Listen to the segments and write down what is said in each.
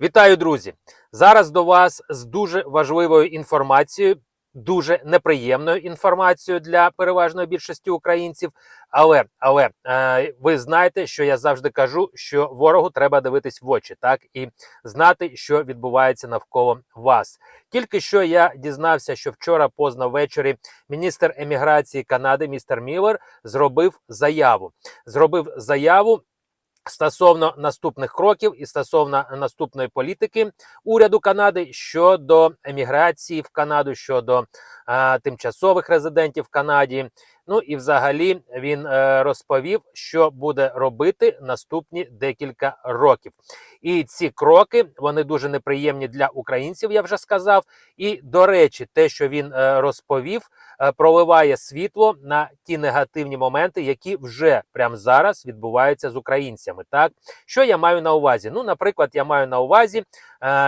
Вітаю, друзі! Зараз до вас з дуже важливою інформацією, дуже неприємною інформацією для переважної більшості українців. Але але е, ви знаєте, що я завжди кажу, що ворогу треба дивитись в очі, так і знати, що відбувається навколо вас. Тільки що я дізнався, що вчора поздно ввечері міністр еміграції Канади, містер Міллер, зробив заяву. Зробив заяву. Стосовно наступних кроків і стосовно наступної політики уряду Канади щодо еміграції в Канаду, щодо е, тимчасових резидентів в Канаді. Ну і взагалі він е, розповів, що буде робити наступні декілька років. І ці кроки вони дуже неприємні для українців, я вже сказав. І до речі, те, що він е, розповів, е, проливає світло на ті негативні моменти, які вже прямо зараз відбуваються з українцями. Так що я маю на увазі? Ну, наприклад, я маю на увазі,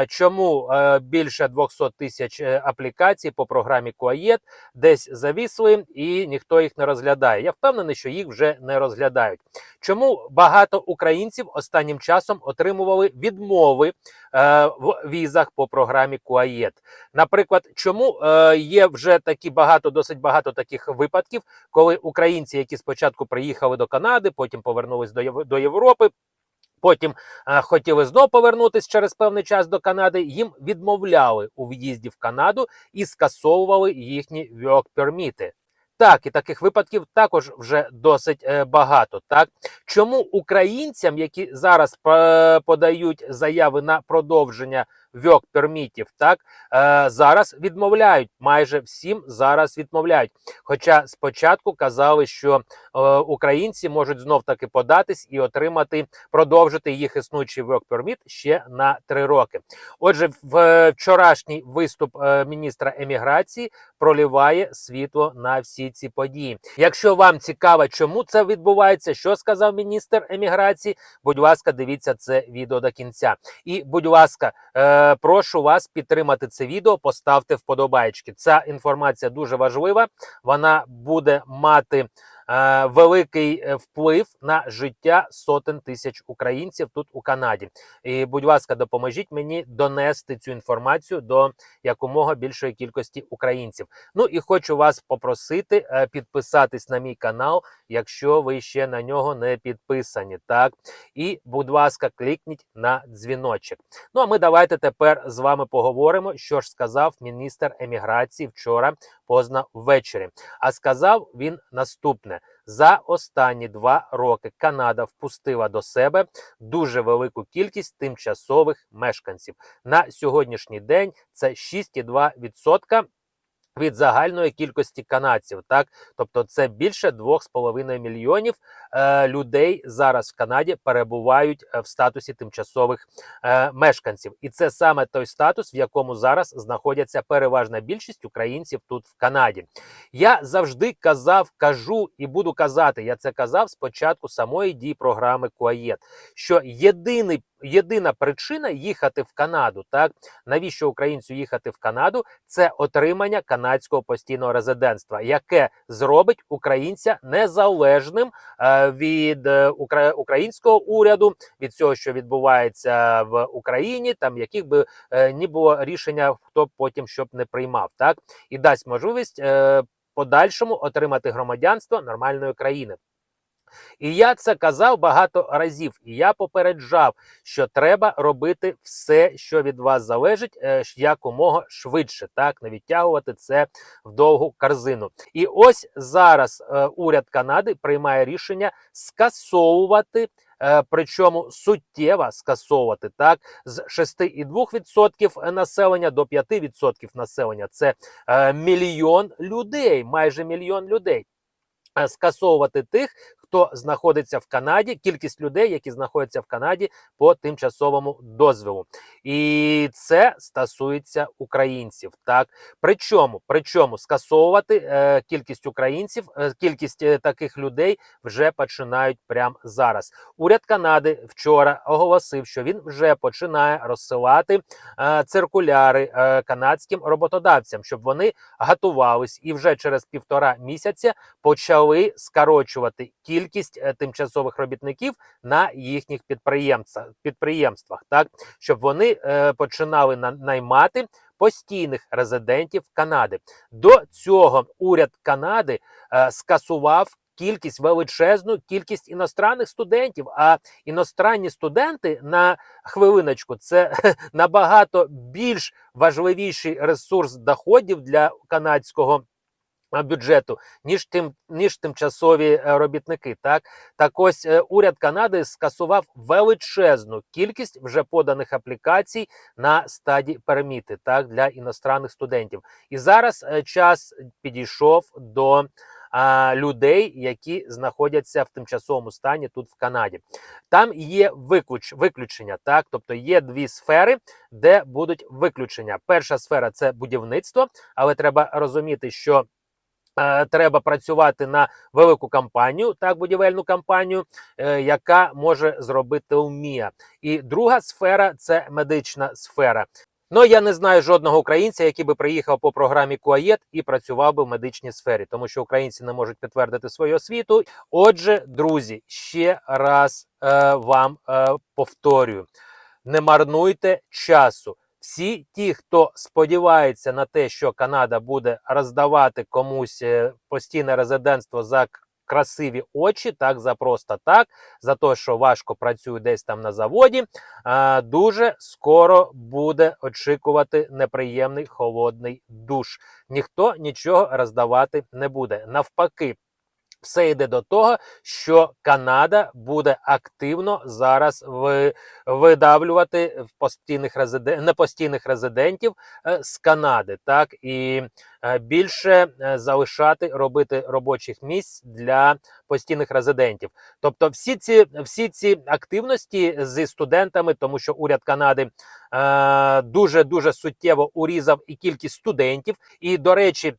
чому е, більше 200 тисяч е, аплікацій по програмі Куаєт десь завісли і ніхто їх не розглядає. Я впевнений, що їх вже не розглядають. Чому багато українців останнім часом отримували відмови е, в візах по програмі Куаєт? Наприклад, чому е, є вже такі багато, досить багато таких випадків, коли українці, які спочатку приїхали до Канади, потім повернулись до Європи. Потім е, хотіли знов повернутися через певний час до Канади. Їм відмовляли у в'їзді в Канаду і скасовували їхні work перміти. Так, і таких випадків також вже досить е, багато. Так чому українцям, які зараз е, подають заяви на продовження work пермітів, так е, зараз відмовляють майже всім зараз відмовляють. Хоча спочатку казали, що е, українці можуть знов таки податись і отримати продовжити їх існуючий work permit ще на три роки. Отже, в е, вчорашній виступ е, міністра еміграції проліває світло на всі ці події. Якщо вам цікаво, чому це відбувається, що сказав міністр еміграції, будь ласка, дивіться це відео до кінця. І, будь ласка, е, прошу вас підтримати це відео, поставте вподобайки. Ця інформація дуже важлива. Вона буде мати е, великий е, вплив на життя сотень тисяч українців тут у Канаді. І, будь ласка, допоможіть мені донести цю інформацію до якомога більшої кількості українців. Ну і хочу вас попросити е, підписатись на мій канал, якщо ви ще на нього не підписані. Так і, будь ласка, клікніть на дзвіночок. Ну а ми давайте тепер з вами поговоримо, що ж сказав міністр еміграції вчора поздно ввечері. А сказав він наступне: за останні два роки Канада впустила до себе дуже велику кількість тимчасових мешканців. На сьогоднішній день це 6,2% від загальної кількості канадців. Так, тобто, це більше 2,5 мільйонів е, людей зараз в Канаді перебувають е, в статусі тимчасових е, мешканців, і це саме той статус, в якому зараз знаходяться переважна більшість українців тут в Канаді. Я завжди казав, кажу і буду казати. Я це казав спочатку самої дії програми Куаєт, що єдиний. Єдина причина їхати в Канаду, так навіщо українцю їхати в Канаду? Це отримання канадського постійного резидентства, яке зробить українця незалежним е, від е, укра- українського уряду, від цього, що відбувається в Україні, там яких би е, ні було рішення, хто потім щоб не приймав, так і дасть можливість е, подальшому отримати громадянство нормальної країни. І я це казав багато разів, і я попереджав, що треба робити все, що від вас залежить, е, якомога швидше, так не відтягувати це в довгу корзину. І ось зараз е, уряд Канади приймає рішення скасовувати. е, Причому суттєво скасовувати так з 6,2% населення до 5% населення. Це мільйон людей, майже мільйон людей. Скасовувати тих, хто знаходиться в Канаді, кількість людей, які знаходяться в Канаді по тимчасовому дозволу, і це стосується українців. Так причому причому скасовувати е, кількість українців, е, кількість е, таких людей вже починають прямо зараз. Уряд Канади вчора оголосив, що він вже починає розсилати е, циркуляри е, канадським роботодавцям, щоб вони готувались і вже через півтора місяця почали скорочувати кількість кількість е, тимчасових робітників на їхніх підприємствах, так щоб вони е, починали наймати постійних резидентів Канади. До цього уряд Канади е, скасував. Кількість величезну кількість іностранних студентів. А іностранні студенти на хвилиночку це набагато більш важливіший ресурс доходів для канадського бюджету, ніж тим ніж тимчасові е, робітники. Так так ось е, уряд Канади скасував величезну кількість вже поданих аплікацій на стадії переміти так для іностранних студентів. І зараз е, час підійшов до людей, які знаходяться в тимчасовому стані тут в Канаді. Там є виключ, виключення, так тобто є дві сфери, де будуть виключення. Перша сфера це будівництво, але треба розуміти, що е, треба працювати на велику кампанію, так будівельну кампанію, е, яка може зробити УМІА. І друга сфера це медична сфера. Ну я не знаю жодного українця, який би приїхав по програмі КУАЄТ і працював би в медичній сфері, тому що українці не можуть підтвердити свою освіту. Отже, друзі, ще раз е, вам е, повторюю: не марнуйте часу. Всі ті, хто сподівається на те, що Канада буде роздавати комусь е, постійне резидентство за красиві очі, так за просто так, за те, що важко працює десь там на заводі, а, дуже скоро буде очікувати неприємний холодний душ. Ніхто нічого роздавати не буде. Навпаки. Все йде до того, що Канада буде активно зараз ви, видавлювати постійних резиден... непостійних резидентів е, з Канади, так і е, більше е, залишати робити робочих місць для постійних резидентів. Тобто, всі ці всі ці активності зі студентами, тому що уряд Канади дуже дуже суттєво урізав і кількість студентів. І до речі.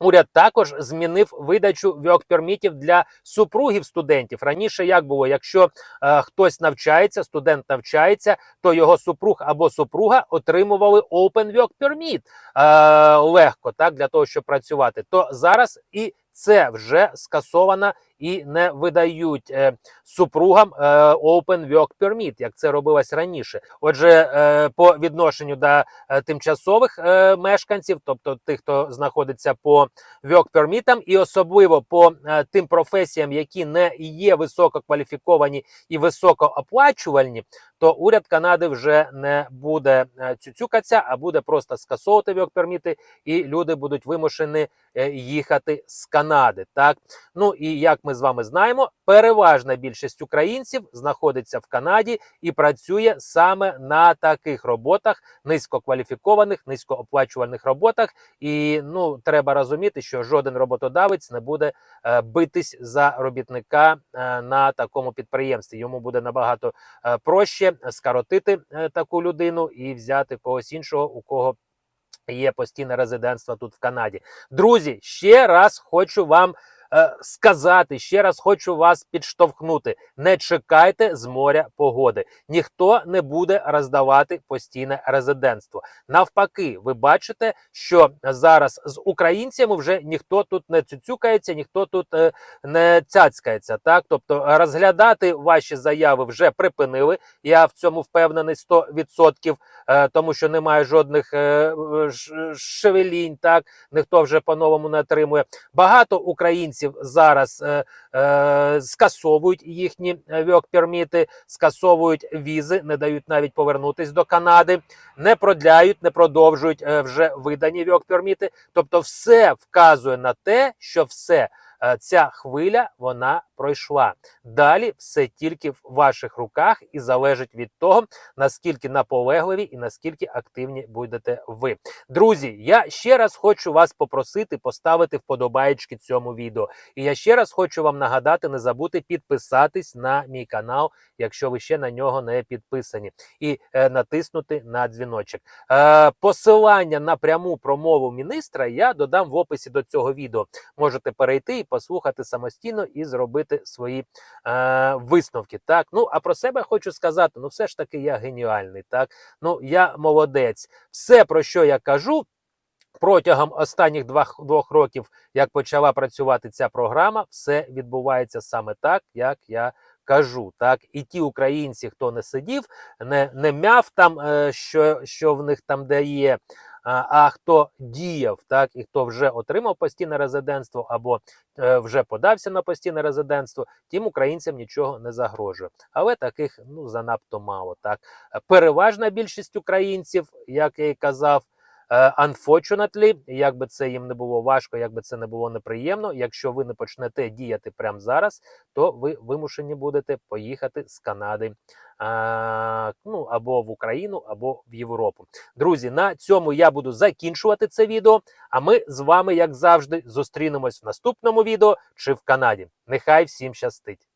Уряд також змінив видачу вьок-пермітів для супругів студентів. Раніше як було, якщо е, хтось навчається, студент навчається, то його супруг або супруга отримували Open Permit е, легко, так для того, щоб працювати. То зараз і це вже скасовано і не видають е, супругам е, Open Work Permit, як це робилось раніше. Отже, е, по відношенню до тимчасових мешканців, тобто тих, хто знаходиться по work permit, і особливо по тим професіям, які не є висококваліфіковані і високооплачувальні, то уряд Канади вже не буде цюцюкатися, а буде просто скасовувати permit, і люди будуть вимушені їхати з Канади. Так ну і як ми з вами знаємо, переважна більшість українців знаходиться в Канаді і працює саме на таких роботах, низькокваліфікованих, низькооплачувальних роботах. І ну треба розуміти, що жоден роботодавець не буде е, битись за робітника е, на такому підприємстві. Йому буде набагато е, проще скоротити е, таку людину і взяти когось іншого, у кого є постійне резидентство тут в Канаді. Друзі, ще раз хочу вам е, сказати, ще раз хочу вас підштовхнути. Не чекайте з моря погоди. Ніхто не буде роздавати постійне резидентство. Навпаки, ви бачите, що зараз з українцями вже ніхто тут не цюцюкається, ніхто тут е, не цяцькається. Так, тобто розглядати ваші заяви вже припинили. Я в цьому впевнений 100%, е, тому що немає жодних е, шевелінь. Так ніхто вже по-новому не отримує. Багато українців зараз е, е, скасовують їхні вьок-перміти, скасовують візи, не дають навіть повернутись до Канади, не продляють, не продовжують е, вже видані вьок-перміти. Тобто, все вказує на те, що все. Е, Ця хвиля вона пройшла. Далі все тільки в ваших руках і залежить від того, наскільки наполегливі і наскільки активні будете ви. Друзі, я ще раз хочу вас попросити поставити вподобаєчки цьому відео. І я ще раз хочу вам нагадати, не забудьте підписатись на мій канал, якщо ви ще на нього не підписані, і е, натиснути на дзвіночок. Е, посилання на пряму промову міністра я додам в описі до цього відео. Можете перейти і послухати самостійно і зробити свої е, висновки. Так, ну а про себе хочу сказати: ну, все ж таки, я геніальний. Так, ну я молодець. Все, про що я кажу. Протягом останніх двох, двох років, як почала працювати ця програма, все відбувається саме так, як я кажу. Так, і ті українці, хто не сидів, не, не мяв там, е, що, що в них там де є. А, а хто діяв, так і хто вже отримав постійне резидентство або е, вже подався на постійне резидентство, тим українцям нічого не загрожує. Але таких ну занадто мало. Так переважна більшість українців, як я і казав. Е, Unfortunately, як би це їм не було важко, як би це не було неприємно. Якщо ви не почнете діяти прямо зараз, то ви вимушені будете поїхати з Канади а, ну або в Україну, або в Європу. Друзі, на цьому я буду закінчувати це відео. А ми з вами, як завжди, зустрінемось в наступному відео чи в Канаді. Нехай всім щастить!